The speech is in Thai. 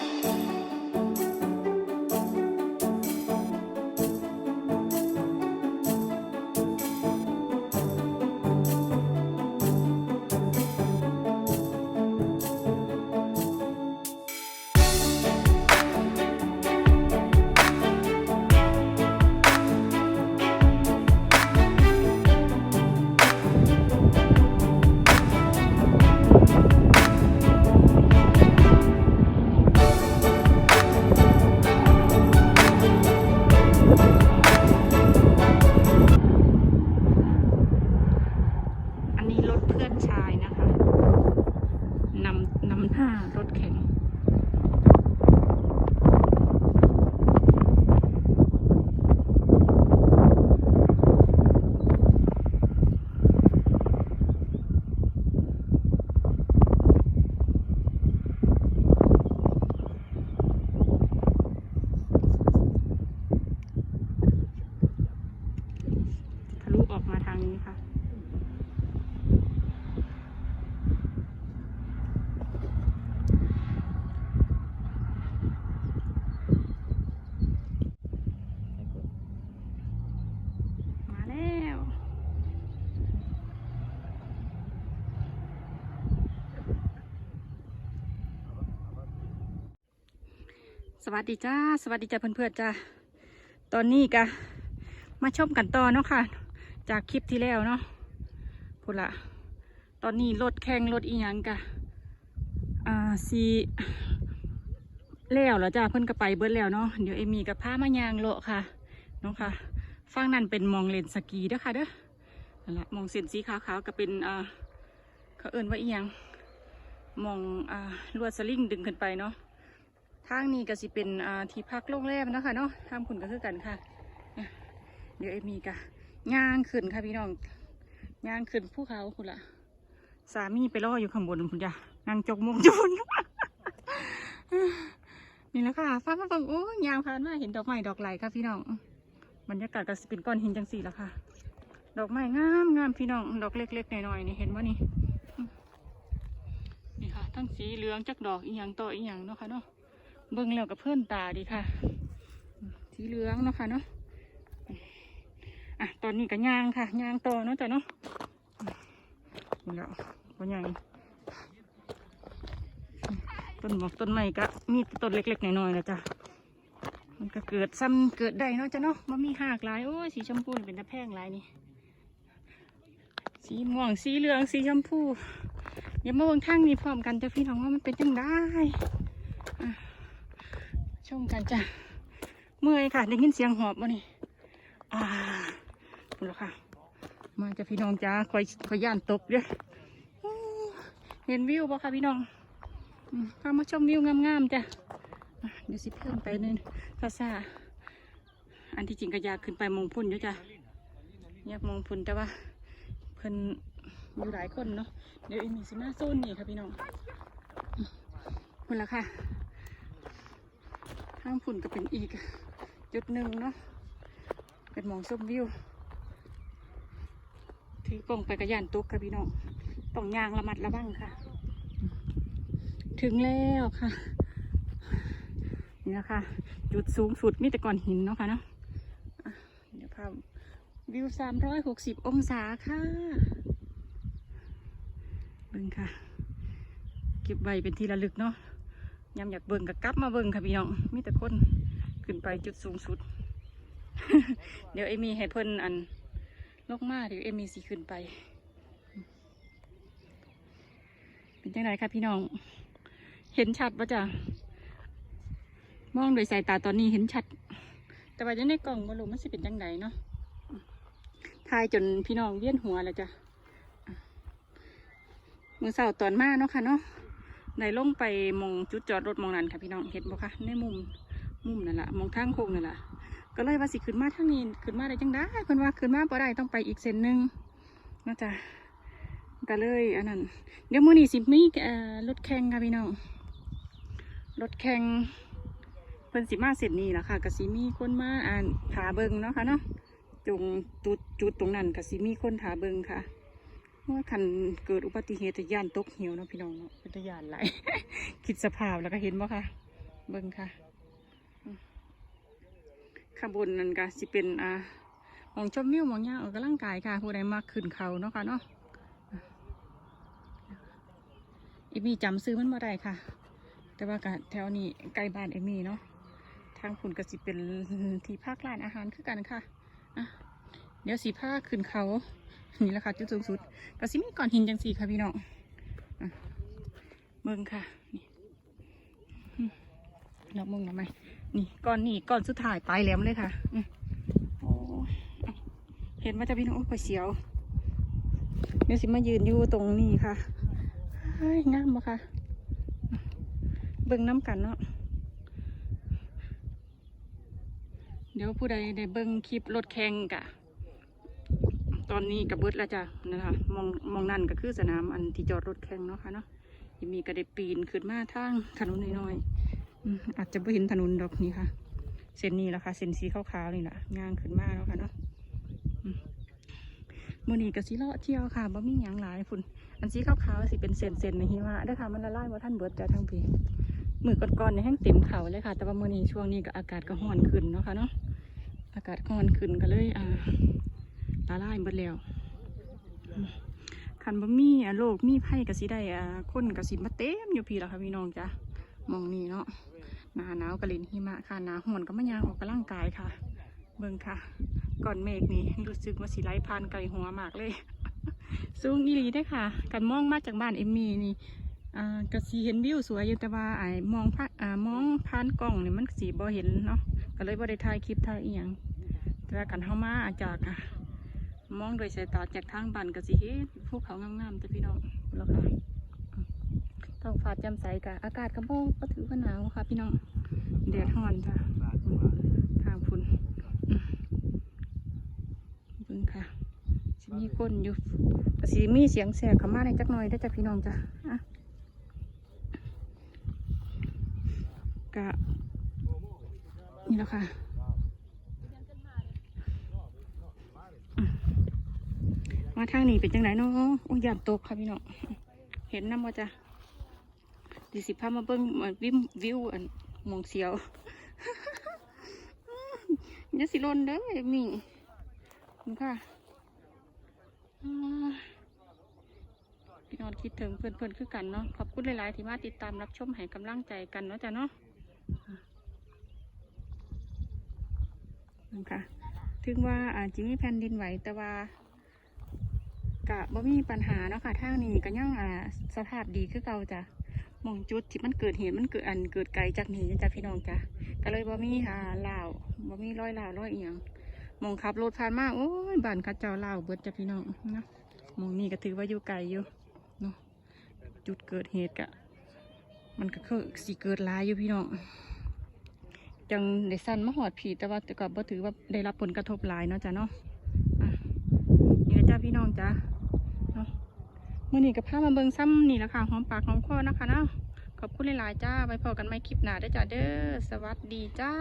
อั วัสดีจ้า สวัสดีจ้าเพื่อนๆจ้าตอนนี้กะมาชมกันต่อเนาะค่ะ จากคลิปที่แล้วเนาะพูดละตอนนี้รถแข่งรถอีหยังกะอ่าสีแล้วแล้วจ้าเพิ่นก็ไปเบิดแล้วเนาะเดี๋ยวเอมีกับพามายางโลค่ะเนาะค่ะฝั่งนั้นเป็นมองเลนสกีเด้อค่ะเด้อนั่นละมองเส้นสีขาวๆก็เป็นอ่าเขาเอิ้นว่าอีหยังมองอ่าลวดสลิงดึงขึ้นไปเนาะ ทางนี้ก็สิเป็นที่พักโรงแรมนะคะเนาะทางคุณก็คือกันค่ะ เดี๋ยวเอมีกะย่างขึ้นค่ะพี่น้องย่างขึ้นภูเขาคุณละสามีไปรออยู่ข้างบนคุณจ้ะนางจกมงจุนนี่แหละค่ะฟ้ามาเบังโอ้ยยางผ่านมาเห็นดอกไม้ดอกไหลค่ะพี่น้องบรรยากาศก็สิเป็นก้อนหินจังสี่แล้วค่ะ ดอกไม้งามงามพี่น้อง ดอกเล็กๆหน่อยๆนี่เห็นว่านี่นี่ค่ะ ทั้งสีเหลืองจักดอกอีหยังต่ออีหยังเนาะค่ะเนาะ เบิ่งแล้วก็เพื่อนตาดีค่ะ สีเหลืองเนาะค่ะเนาะอะตอนนี้ก็ย่างค่ะย่างต่อเนาะจ้ะเนาะนี่แล้วบนย่างต้นหมอกต้นไม้ก็มีต้นเล็กๆหน้อยๆนะจ้ะมันก็เกิดซ้ำเกิดได้เนาะจ้ะเนาะมันมีหากหลายโอ้สีชมพูเป็นตะแพงหลายนี่สีม่วงสีเหลืองสีชมพูอย่ามาเบิ่งทางนี้พร้อมกันจะพี่น้องว่ามันเป็นจังได้ ชมกันจ้ะเมื่อยค่ะได้ยินเสียงหอบมานี่อ่าดูแล้วค่ะ มาจะพี่น้องจ้าคอยคอยย่านตกเด้อเห็นวิวบ่คะพี่น้องอืมพามาชมวิวงามๆจ้ะเดี๋ยวสิเพิ่มไปนึงภาษาอันที่จริงก็อยากขึ้นไปมองพุ่นอยู่จ้ะอยากมองพุ่นแต่ว่าเพิ่นอยู่หลายคนเนาะเดี๋ยวอีมีสิมาโซนนี่ค่ะพี่น้องอืมพุ่นละค่ะางฝุ่นก็เป็นอีก จุดหนึ่งเนาะเป็นมองชมวิวถือกล้องไปกระยานตุกค่ะพี่น้องต้องยางระมัดระวังค่ะ ถึงแล้วค่ะนี่นะคะจุดสูงสุดมีแต่ก้อนหินเนาะค่ะเนาะอะเดี๋ยวพาวิวสามร้อยหกสิบองศาค่ะเบิ่งค่ะ เก็บไว้เป็นที่ระลึกเนาะ ยามอยากเบิ่งก็กลับมาเบิ่งค่ะพี่น้องมีแต่คนขึ้นไปจุดสูงสุด เดี๋ยวเอมีให้เพิ่นอันลกมาเดี๋ยวเอมีสิขึ้นไป เป็นจังไดคะพี่น้อง เห็นชัดปะจ้ะมองโดยสายตาตอนนี้เห็นชัด แต่ว่าจะในกล่องบ่รู้มันสิเป็นจังไดเนาะทายจนพี่น้องเวียนหัวแล้วจ้ะมือเสาตอนมาเนาะค่ะเนาะ ไหนลงไปมองจุดจอดรถมองนั้นค่ะพี่น้องเห็นบ่คะในมุมมุมนั่นแหละมองทางโค้งนั่นแหละก็เลยว่าสิขึ้นมาทางนี้ขึ้นมาได้จังได้เพิ่นว่าขึ้นมาบ่ได้ต้องไปอีกเส้นหนึ่งเนาะจ้ะก็เลยอันนั้นเดี๋ยวมื้อนี้สิมี่รถแข่งค่ะพี่น้องรถแข่งเพิ่นสิมาเสร็จนี้ล่ะค่ะก็สิมีคนมาอ่านถาเบิงเนาะค่ะเนาะจงจุดจุดตรงนั้นก็สิมีคนถาเบิงค่ะ ว่าคันเกิดอุบัติเหตุจะย่านตกเหี่ยวเนาะพี่น้องเนาะเป็นตะย่านไหลายคิดสภาพแล้วก็เห็นบ่ค่ะ เบิ่งค่ะอืมขางบวนนั่นก็สิเป็นอ่าหมองชมวิวหมองย่างออกกำลังกายค่ะ ผู้ใดมาขึ้นเขาเนาะค่ะเนาะอะอีมีจำซื้อมันมาได้ค่ะ แต่ว่ากะแถวนี้ใกล้บ้านเอมี่เนาะทางคุณก็สิเป็นที่ภาคร้านอาหารคือกันค่ะอะ เดี๋ยวสีผ้าขึ้นเขา นี่แหละค่ะจุดสูงสุดก็สิมีก้อนหินจังสีค่ะพี่น้องเบิ่งค่ะ นี่อืมดอกมงดอกไมนี่ก้อนนี่ก้อนสุดท้ายปลายแหลมเลยค่ะโอ้เห็นว่าจะพี่น้องโอ้ยเสียวเดี๋ยวสิมายืนอยู่ตรงนี้ค่ะเฮ้ยงามปะค่ะ เบิ่งน้ำกันเนาะเดี๋ยวผู้ใดได้เบิ่งคลิปรถแข่งกะ ตอนนี้กับเบิดแล้วจ้ะนะคะมองมองนั่นก็คือสนามอันที่จอดรถแข่งเนาะค่ะเนาะยังมีก็ไดปีนขึ้นมาทางถนนน้อยๆอืมอาจจะไม่เห็นถนนดอกนี่ค่ะ เส้นนี้แหละค่ะเส้นสีขาวๆนี่แหละงางขึ้นมาแล้วค่ะเนาะอืมมื่อนี้ก็สิเลาะเที่ยวค่ะบ่มีหยังหลายฝุ่นอันสีขาวๆสิเป็นเส้นๆในหิมะเด้ค่ะมันละลายว่าท่านเบิดจ้ะทั้งปีมือก่อนๆในยแห้งเต็มเขาเลยค่ะ แต่ว่ามื่อนี้ช่วงนี้ก็อากาศก็ร้อนขึ้นเนาะค่ะเนาะอากาศร้อนขึ้นก็เลยอ่า ตาลายหมดแล้วอืมคันบ่มีอะโลกมีไผ่กะสิได้อะคนกะสิมาเต็มอยู่พี่แล้วค่ะพี่น้องจ้ะมองนี้เนาะหนาหนาวกะลินหิมะค่ะหนาห่อนก็มายางออกกำลังกายค่ะ เบิ่งค่ะ ก่อนเมฆนี่รู้สึกว่าสิไลผ่านไกลหัวมากเลยสูงอีหลีได้ค่ะกันมองมาจากบ้านเอมมี่นี่อ่ากะสีเห็นวิวสวยอยู่แต่ว่าไอ้มองผ่ามองผ่านกล้องนี่มันสีบ่เห็นเนาะก็เลยบ่ได้ถ่ายคลิปถ่ายอีหยังแต่ว่ากันเฮามาจากอะ มองโดยสายตาจากทางบ้านก็สิเห็นภูเขางามๆแต่พี่น้องแล้วค่ะท้องฟ้าแจ่มใสกะอากาศก็บ่ก็ถือว่าหนาวค่ะ พี่น้องแดดร้อนจ้ะทางฝุ่นอืมเบิ่งค่ะสิมีคนอยู่สิมีเสียงแสกเข้ามาในจักหน่อยได้จ้ะพี่น้องจ้ะอะกะนี่แหละค่ะ มาทางนี้เป็นจังไหนเนาะโอ้ยยานตกค่ะพี่น้องเห็นน้ำว่าจ้ะดิสิพามาเบิ้งมือนวิววิวอันมองเสียวยาสิลนเด้อเอมี่คุณค่ะพี่น้องคิดถึงเพื่อนๆคือกันเนาะขอบคุณหลาย ๆ ที่มาติดตามรับชมให้กำลังใจกันเนาะจ้ะเนาะนะคะถึงว่าอาจจะมีแผ่นดินไหวแต่ว่า กะบ่มีปัญหาเนาะค่ะทางนี้ก็ยังอ่าสภาพดีคือเก่าจ้ะมองจุดที่มันเกิดเหตุมันเกิดอันเกิดไกลจากนี้จ้ะพี่น้องจ้ะก็เลยบ่มีอ่าลาวบ่มีร้อยลาวรอยเอียงมองขับรถผ่านมาโอ้ยบ้านเขาเจ้าลาวเบิดจ้ะพี่น้องเนาะมองนี้ก็ถือว่าอยู่ไกลอยู่เนาะจุดเกิดเหตุกะมันก็คือสิเกิดหลายอยู่พี่น้องจังได้สั้นมาหอดผีแต่ว่าแต่ก็บ่ถือว่าได้รับผลกระทบหลายเนาะจ้ะเนาะอะนี่นะจ้าพี่น้องจ้า มื่อนี้กับผ้ามาเบิงซ้ำนี่แหละค่ะหอมปากหอมคอนะคะเนาะขอบคุณหลายๆจ้าไว้พอกันไม่คลิปหน้าได้จ้าเด้อสวัสดีจ้า